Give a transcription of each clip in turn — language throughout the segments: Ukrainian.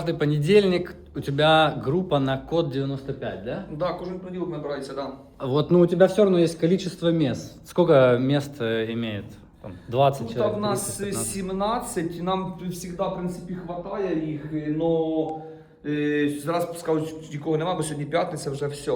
Каждый понедельник у тебя группа на код 95, да? Да, кожен понеділок набирається, да. Вот, ну у тебя все равно есть количество мест. Сколько мест э, имеет? Там, 20 Тут человек? в нас 30, 15? 17? нам завжди, в принципі, хватає їх, но е, зараз никого нікого немає, бо сьогодні п'ятниця, вже все.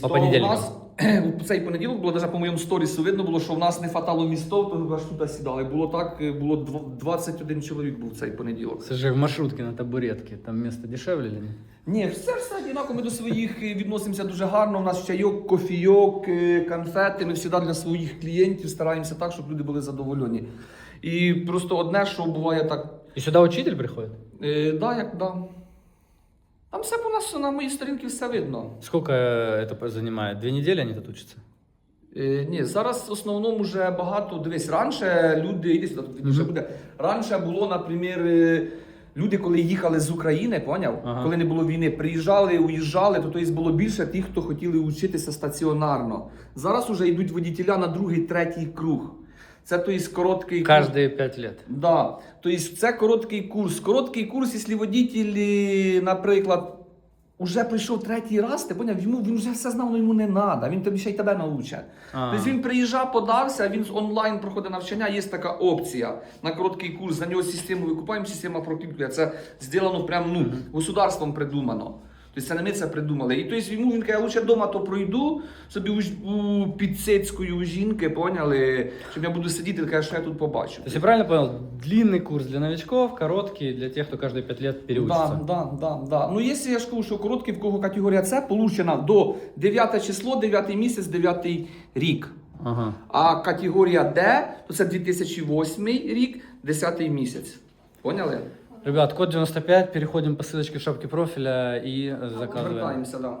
Тобто, в нас у цей понеділок було навіть по моєму сторісу видно було, що в нас не хватало містов, то аж тут сідали. Було так, е, було 21 чоловік був цей понеділок. Слушай, в маршрутке на табуретке, там место дешевле нет? Ні, все все однаково. Ми до своїх е, відносимося дуже гарно. У нас чайок, кофійок, е, конфети. Ми завжди для своїх клієнтів стараємося так, щоб люди були задоволені. І просто одне, що буває так. И сюда учитель приходит? Е, да, як да. Там все по нас на моїй сторінці все видно. Сколько э, это по- занимает? Две недели они тут учатся? Е, ні, зараз в основному вже багато. Дивись, раніше люди, іди сюди, тут видніше Мгм. буде. Раніше було, наприклад, е, люди, коли їхали з України, поняв? Ага. Коли не було війни, приїжджали, уїжджали, то тобто було більше тих, хто хотіли вчитися стаціонарно. Зараз вже йдуть водітеля на другий, третій круг. Це тобто короткий курс. Каждые пять лет. Да. Тобто це короткий курс. Короткий курс, якщо водитель, е, наприклад, уже прийшов третій раз, ти поняв, йому він вже все знав, але йому не треба, він тобі ще й тебе научить. Тобто він приїжджав, подався, він онлайн проходить навчання, є така опція на короткий курс, за нього систему викупаємо, система проклікує. Це зроблено прямо ну, государством придумано. Тобто це не ми це придумали. І тобто йому він каже, лучше вдома то пройду, собі у, у підсицькою у жінки, поняли, щоб я буду сидіти, каже, що я тут побачу. То есть я правильно понял, длинный курс для новичков, короткий для тех, кто каждые пять лет переучится. Да, да, да, да. Ну, якщо я ж кажу, що короткий, в кого категорія С, получена до 9 число, 9 місяць, 9 рік. Ага. А категорія Д, то це 2008 рік, 10 місяць. Поняли? Ребят, код 95, переходим по ссылочке в шапке профиля и э, заказываем. Звертаємося, да.